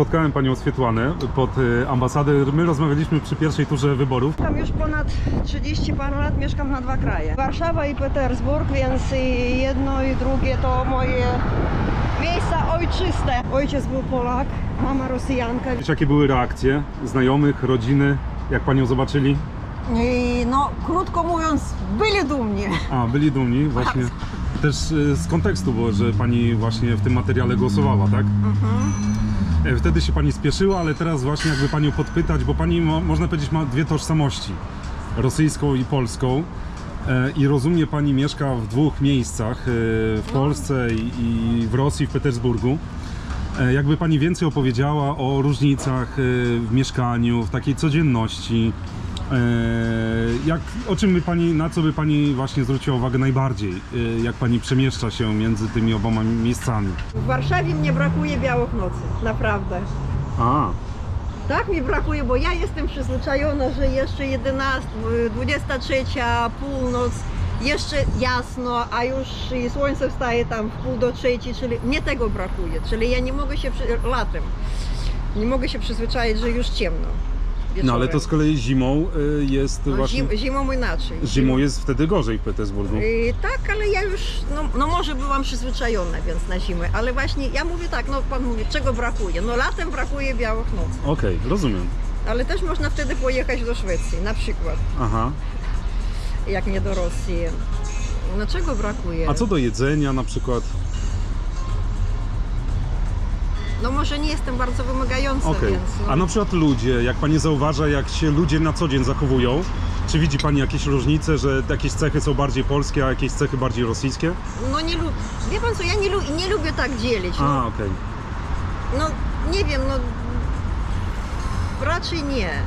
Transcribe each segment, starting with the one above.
spotkałem panią Swietłanę pod y, ambasadę. My rozmawialiśmy przy pierwszej turze wyborów. Tam już ponad 30 parę lat mieszkam na dwa kraje. Warszawa i Petersburg, więc i jedno i drugie to moje miejsca ojczyste. Ojciec był Polak, mama Rosjanka. Wiecie, jakie były reakcje znajomych, rodziny, jak panią zobaczyli? I no, krótko mówiąc, byli dumni. A, byli dumni właśnie. Też y, z kontekstu było, że pani właśnie w tym materiale głosowała, tak? E, Wtedy się pani spieszyła, ale teraz właśnie jakby panią podpytać, bo pani mo, można powiedzieć ma dwie tożsamości, rosyjską i polską. E, I rozumie pani mieszka w dwóch miejscach, e, w Polsce i, w Rosji, w Petersburgu. E, Jakby pani więcej opowiedziała o różnicach e, w mieszkaniu, w takiej codzienności. E, Jak, o czym by pani, na co by pani właśnie zwróciła uwagę najbardziej, e, jak pani przemieszcza się między tymi oboma miejscami? W Warszawie mnie brakuje białych nocy, naprawdę. A, Tak mi brakuje, bo ja jestem przyzwyczajona, że jeszcze 11, 23, północ, jeszcze jasno, a już i słońce wstaje tam w pół do trzeciej, czyli mnie tego brakuje. Czyli ja nie mogę się, przy, latem, nie mogę się przyzwyczaić, że już ciemno. No ale to wieczorem. z kolei zimą y, jest no, właśnie... zim, zimą inaczej. Zimą jest wtedy gorzej w Petersburgu. I tak, ale ja już, no, no może byłam przyzwyczajona, więc na zimę, ale właśnie ja mówię tak, no pan mówi, czego brakuje? No latem brakuje białych nocy, Okej, rozumiem. ale też można wtedy pojechać do Szwecji, na przykład. Aha. jak nie do Rosji. No czego brakuje? A co do jedzenia na przykład? No może nie jestem bardzo wymagająca, Okej. więc no, A na przykład ludzie, jak pani zauważa, jak się ludzie na co dzień zachowują, czy widzi pani jakieś różnice, że jakieś cechy są bardziej polskie, a jakieś cechy bardziej rosyjskie? no nie lubię. Wie pan co, ja nie, lu nie lubię tak dzielić. No, A, okej. no nie wiem, no raczej nie.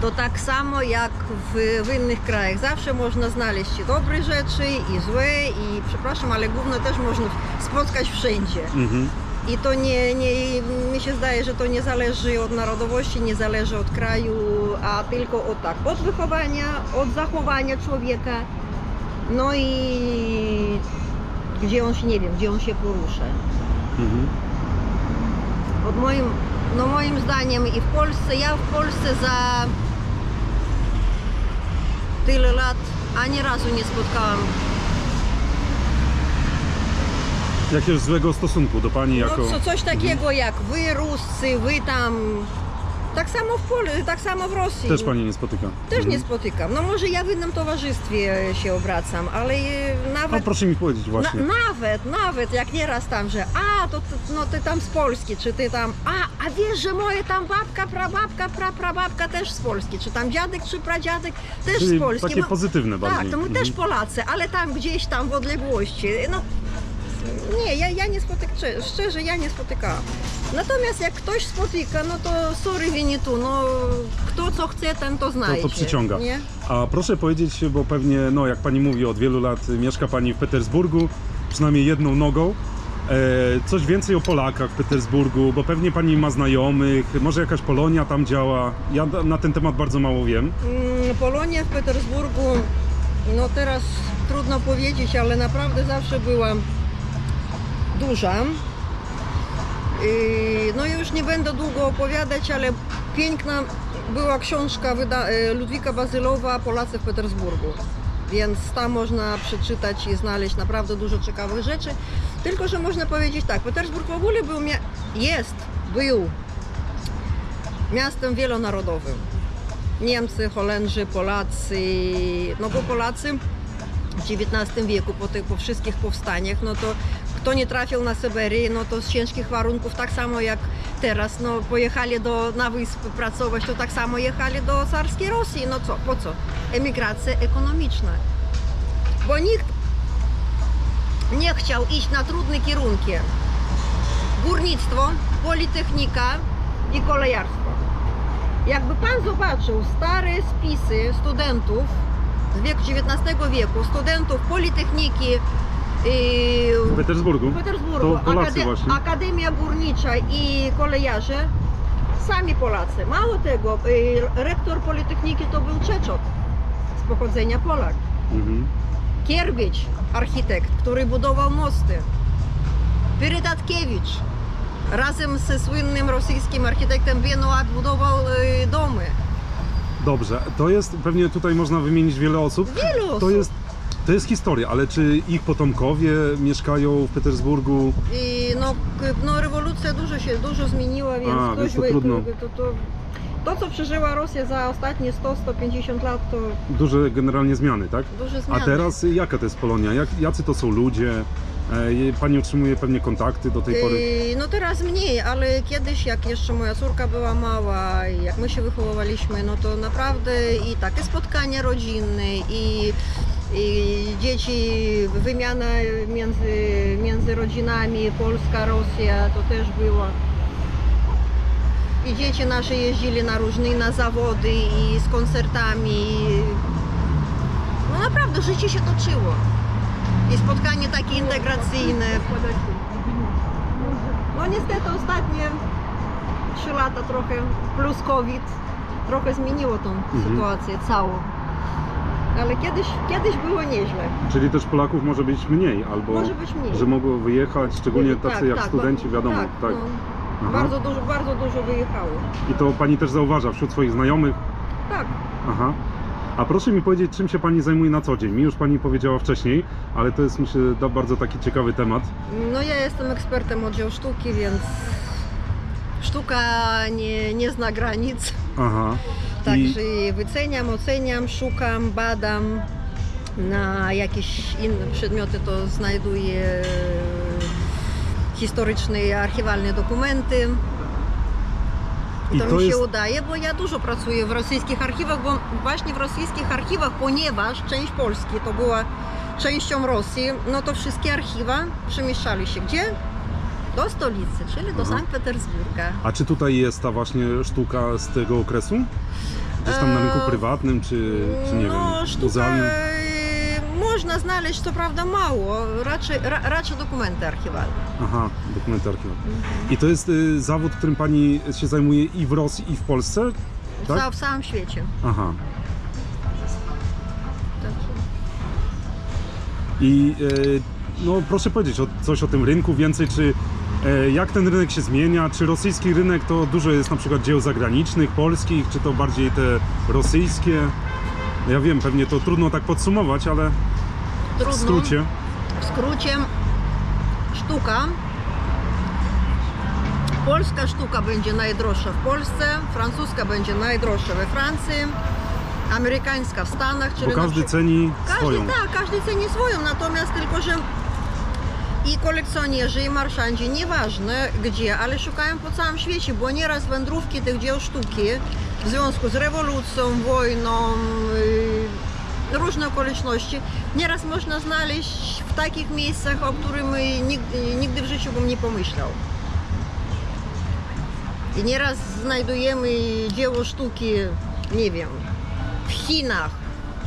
To tak samo jak w, w innych krajach. Zawsze można znaleźć i dobre rzeczy, i złe, i przepraszam, ale gówno też można spotkać wszędzie. Mhm. I to nie, nie, mi się zdaje, że to nie zależy od narodowości, nie zależy od kraju, a tylko od tak, od wychowania, od zachowania człowieka, no i gdzie on się, nie wiem, gdzie on się porusza. Mhm. Od moim, no moim zdaniem i w Polsce, ja w Polsce za tyle lat ani razu nie spotkałam Jakiegoś złego stosunku do pani jako... No co, coś takiego jak wy Ruscy, wy tam. Tak samo w Pol- tak samo w Rosji. Też pani nie spotyka? Też nie Mhm. spotykam. No może ja w innym towarzystwie się obracam, ale e, No nawet. proszę mi powiedzieć Na, właśnie. nawet, nawet jak nieraz tam, że a, to, ty- no ty tam z Polski, czy ty tam, a, a wiesz, że moja tam babka, prababka, pra, prababka też z Polski, czy tam dziadek, czy pradziadek też Czyli z Polski. takie No, pozytywne bardziej. tak, to my Mhm. też Polacy, ale tam gdzieś tam w odległości. No nie, ja, ja nie spotykam, szczerze, ja nie spotykałam. Natomiast jak ktoś spotyka, no to sorry Winitu, no kto co chce, ten to znajdzie. To, to przyciąga. Nie? A proszę powiedzieć, bo pewnie, no jak pani mówi, od wielu lat mieszka pani w Petersburgu, przynajmniej jedną nogą. E, coś więcej o Polakach w Petersburgu, bo pewnie pani ma znajomych, może jakaś Polonia tam działa. Ja na ten temat bardzo mało wiem. Mm, Polonia w Petersburgu, no teraz trudno powiedzieć, ale naprawdę zawsze była duża. Yy, No już nie będę długo opowiadać, ale piękna była książka e, Ludwika Bazylowa Polacy w Petersburgu. Więc tam można przeczytać i znaleźć naprawdę dużo ciekawych rzeczy. Tylko, że można powiedzieć tak, Petersburg w ogóle był, jest, był miastem wielonarodowym. Niemcy, Holendrzy, Polacy, no bo Polacy w XIX wieku po, tych, po wszystkich powstaniach, no to kto nie trafił na Syberię, no to z ciężkich warunków, tak samo jak teraz, no pojechali do, na wysp pracować, to tak samo jechali do carskiej Rosji, no co, po co? Emigracja ekonomiczna. Bo nikt nie chciał iść na trudne kierunki. Górnictwo, politechnika i kolejarstwo. Jakby pan zobaczył stare spisy studentów z wieku XIX wieku, studentów Politechniki W Petersburgu? w Petersburgu, To Polacy Akade- właśnie. Akademia Górnicza i kolejarze, sami Polacy. Mało tego, yy, rektor Politechniki to był Czeczot z pochodzenia Polak. Mhm. Kierbicz, architekt, który budował mosty. Pyrytatkiewicz, razem ze słynnym rosyjskim architektem Benoit budował y, domy. Dobrze, to jest, pewnie tutaj można wymienić wiele osób. Wielu To osób. jest, to jest historia, ale czy ich potomkowie mieszkają w Petersburgu? I no, k- no rewolucja dużo się dużo zmieniła, więc A, więc to wy- trudno. To, to, to, co przeżyła Rosja za ostatnie 100-150 lat, to Duże generalnie zmiany, tak? duże A zmiany. teraz jaka to jest Polonia? Jak, jacy to są ludzie? E, Pani otrzymuje pewnie kontakty do tej pory. Yy, No teraz mniej, ale kiedyś jak jeszcze moja córka była mała i jak my się wychowywaliśmy, no to naprawdę i takie spotkania rodzinne i, i dzieci, wymiana między, między rodzinami, Polska, Rosja, to też było. I dzieci nasze jeździli na różne na zawody i z koncertami. No naprawdę życie się toczyło. I spotkanie takie integracyjne. No niestety ostatnie 3 lata trochę plus COVID trochę zmieniło tą Mhm. sytuację całą. Ale kiedyś, kiedyś było nieźle. Czyli też Polaków może być mniej, albo Może być mniej. że mogą wyjechać, szczególnie tacy Tak, jak tak, studenci, wiadomo. Tak, Tak, No, bardzo, dużo, bardzo dużo wyjechało. I to Pani też zauważa wśród swoich znajomych. Tak. Aha. A proszę mi powiedzieć, czym się Pani zajmuje na co dzień? Mi już Pani powiedziała wcześniej, ale to jest myślę bardzo taki ciekawy temat. No ja jestem ekspertem od dzieł sztuki, więc sztuka nie, nie zna granic. Aha. Także wyceniam, oceniam, szukam, badam. Na jakieś inne przedmioty to znajduję historyczne, archiwalne dokumenty. I to, to mi się jest- udaje, bo ja dużo pracuję w rosyjskich archiwach, bo właśnie w rosyjskich archiwach, ponieważ część Polski to była częścią Rosji, no to wszystkie archiwa przemieszczali się gdzie? Do stolicy, czyli do Aha. Sankt Petersburga. A czy tutaj jest ta właśnie sztuka z tego okresu? Gdzieś tam na rynku prywatnym, czy, czy nie no, wiem, sztuka muzealnym? e, można znaleźć, co prawda mało, raczej, ra, raczej dokumenty archiwalne. Aha, dokumenty archiwalne. I to jest y, zawód, którym Pani się zajmuje i w Rosji, i w Polsce? W, Tak? ca- w całym świecie. Aha. Także- I y, no proszę powiedzieć o, coś o tym rynku więcej, czy jak ten rynek się zmienia, czy rosyjski rynek to dużo jest na przykład dzieł zagranicznych, polskich, czy to bardziej te rosyjskie? Ja wiem, pewnie to trudno tak podsumować, ale Trudno. w skrócie. W skrócie sztuka. Polska sztuka będzie najdroższa w Polsce, francuska będzie najdroższa we Francji, amerykańska w Stanach, czyli Bo na każdy przykład- ceni Każdy, swoją. tak, każdy ceni swoją, natomiast tylko, że i kolekcjonerzy, i marszandzi, nieważne gdzie, ale szukają po całym świecie, bo nieraz wędrówki tych dzieł sztuki w związku z rewolucją, wojną, yy, różne okoliczności, nieraz można znaleźć w takich miejscach, o których nigdy, nigdy w życiu bym nie pomyślał. I nieraz znajdujemy dzieło sztuki, nie wiem, w Chinach,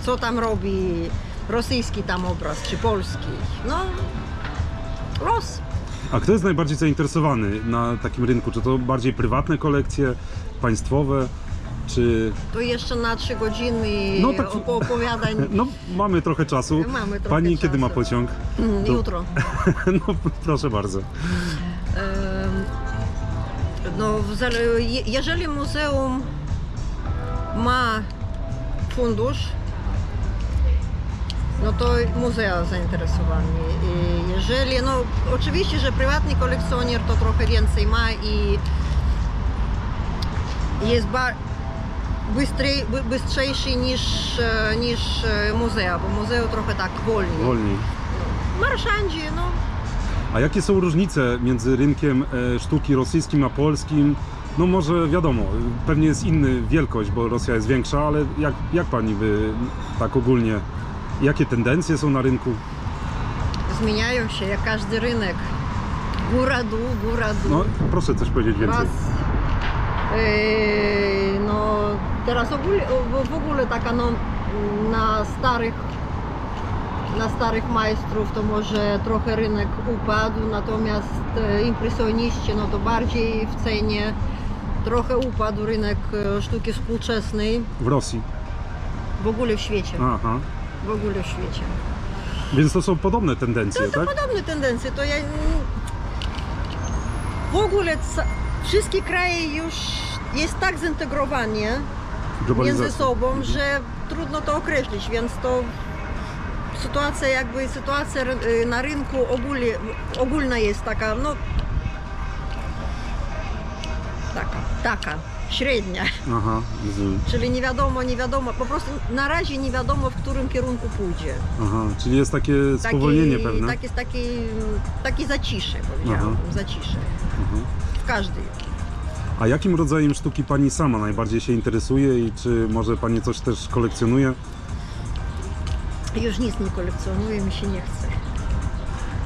co tam robi rosyjski tam obraz, czy polski. No, los. A kto jest najbardziej zainteresowany na takim rynku? Czy to bardziej prywatne kolekcje, państwowe, czy... To jeszcze na trzy godziny No tak- opo- opowiadań. No, mamy trochę czasu. Mamy trochę Pani kiedy ma czasu. pociąg? Mm, to- Jutro. No, proszę bardzo. No, jeżeli muzeum ma fundusz, no to muzea zainteresowani. I Jeżeli, no oczywiście, że prywatny kolekcjoner to trochę więcej ma i jest ba- bystrej, by- bystrzejszy niż, e, niż e, muzea, bo muzeum trochę tak wolniej. Wolniej. Marszandzi, no A jakie są różnice między rynkiem e, sztuki rosyjskim a polskim? No może wiadomo, pewnie jest inny wielkość, bo Rosja jest większa, ale jak, jak pani by tak ogólnie, jakie tendencje są na rynku? zmieniają się jak każdy rynek. Góra, dół, góra, dół. No proszę coś powiedzieć więcej. Raz, yy, no teraz ogólnie, w- ogóle taka no, na starych na starych majstrów to może trochę rynek upadł, natomiast e, impresjoniści no to bardziej w cenie trochę upadł rynek e, sztuki współczesnej W Rosji. w ogóle w świecie. Aha. W ogóle w świecie. Więc to są podobne tendencje, To są tak? podobne tendencje, to ja... W ogóle ca- wszystkie kraje już jest tak zintegrowanie między sobą, że trudno to określić, więc to sytuacja jakby sytuacja y, na rynku ogólnie, ogólna jest taka, no taka, taka, średnia, Aha, rozumiem. czyli nie wiadomo, nie wiadomo, po prostu na razie nie wiadomo w którym kierunku pójdzie. Aha, czyli jest takie spowolnienie Taki- pewne. Tak jest taki, taki zacisze, powiedziałabym, zacisze. Mhm. W każdej. A jakim rodzajem sztuki pani sama najbardziej się interesuje i czy może pani coś też kolekcjonuje? Już nic nie kolekcjonuję, mi się nie chce.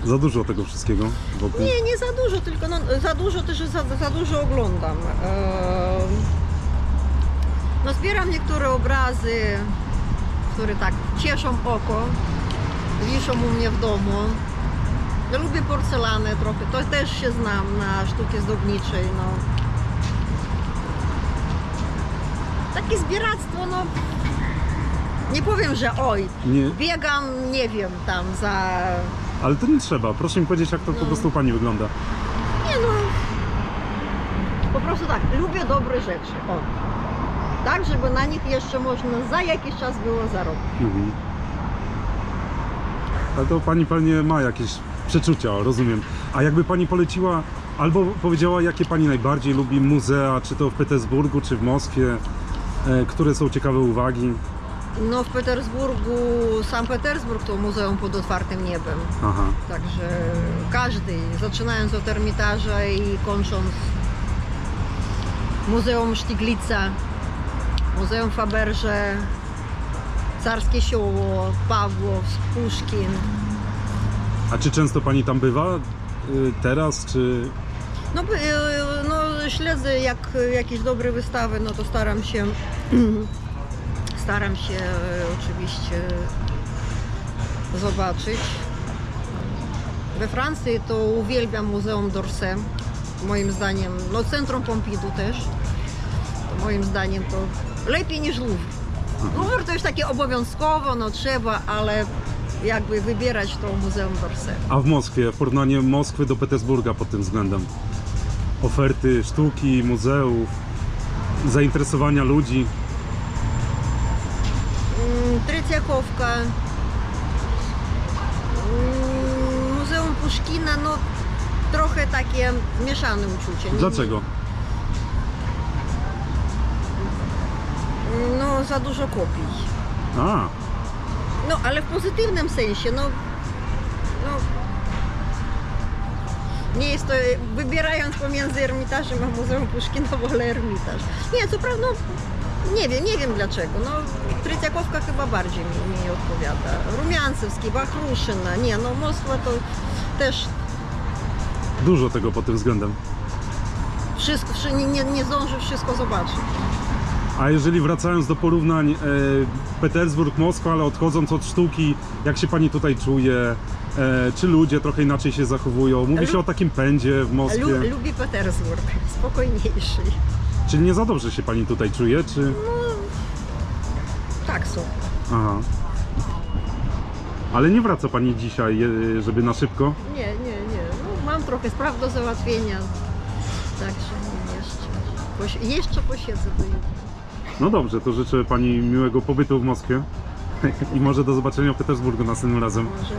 Za dużo tego wszystkiego wokół. Nie, nie za dużo, tylko no, za dużo też za, za dużo oglądam. No zbieram niektóre obrazy, które tak cieszą oko, wiszą u mnie w domu. Ja lubię porcelanę trochę, to też się znam na sztuki zdobniczej, no. Takie zbieractwo, no, nie powiem, że oj, Nie, biegam, nie wiem, tam za ale to nie trzeba. Proszę mi powiedzieć, jak to po No. prostu pani wygląda. Nie no. Po prostu tak, lubię dobre rzeczy. O. Tak, żeby na nich jeszcze można za jakiś czas było zarobić. Mhm. Ale to pani pewnie ma jakieś przeczucia, rozumiem. A jakby pani poleciła, albo powiedziała, jakie pani najbardziej lubi muzea, czy to w Petersburgu, czy w Moskwie, e, które są ciekawe uwagi. No w Petersburgu, sam Petersburg to muzeum pod otwartym niebem. Aha. Także każdy, zaczynając od Ermitaża i kończąc Muzeum Sztiglica, Muzeum Faberże, Carskie Sioło, Pawłowsk, Puszkin. A czy często pani tam bywa? Y, Teraz, czy... No, e, no śledzę jak jakieś dobre wystawy, no to staram się staram się e, oczywiście zobaczyć. We Francji to uwielbiam Muzeum d'Orsay. Moim zdaniem, no Centrum Pompidou też. To moim zdaniem to lepiej niż Louvre. Louvre to już takie obowiązkowo, no trzeba, ale jakby wybierać to Muzeum d'Orsay. A w Moskwie, w porównaniu Moskwy do Petersburga pod tym względem? Oferty sztuki, muzeów, zainteresowania ludzi. Mm, Tryciakowka, mm, Muzeum Puszkina, no trochę takie mieszane uczucie. Dlaczego? nie- No za dużo kopii. A, No ale w pozytywnym sensie, no, no nie jest to, wybierając pomiędzy Ermitażem a Muzeum Puszkina, wolę Ermitaż. Nie, co prawda, no, nie wiem, nie wiem dlaczego, no Tryciakowka chyba bardziej mi, mi odpowiada. Rumiancewski, Wachruszyna, nie, no Moskwa to też dużo tego pod tym względem. wszystko, wszy- nie, nie, nie zdąży wszystko zobaczyć. A jeżeli wracając do porównań e, Petersburg, Moskwa, ale odchodząc od sztuki, jak się pani tutaj czuje? E, czy ludzie trochę inaczej się zachowują? Mówi się Lu- o takim pędzie w Moskwie. Lu, lubi Petersburg, spokojniejszy. Czyli nie za dobrze się pani tutaj czuje, czy... Tak są. Aha. Ale nie wraca pani dzisiaj, e, żeby na szybko? Nie, nie, nie. No, mam trochę spraw do załatwienia. Także nie, jeszcze. Posi- jeszcze posiedzę do jutra. No dobrze, to życzę pani miłego pobytu w Moskwie i może do zobaczenia w Petersburgu następnym razem. Może.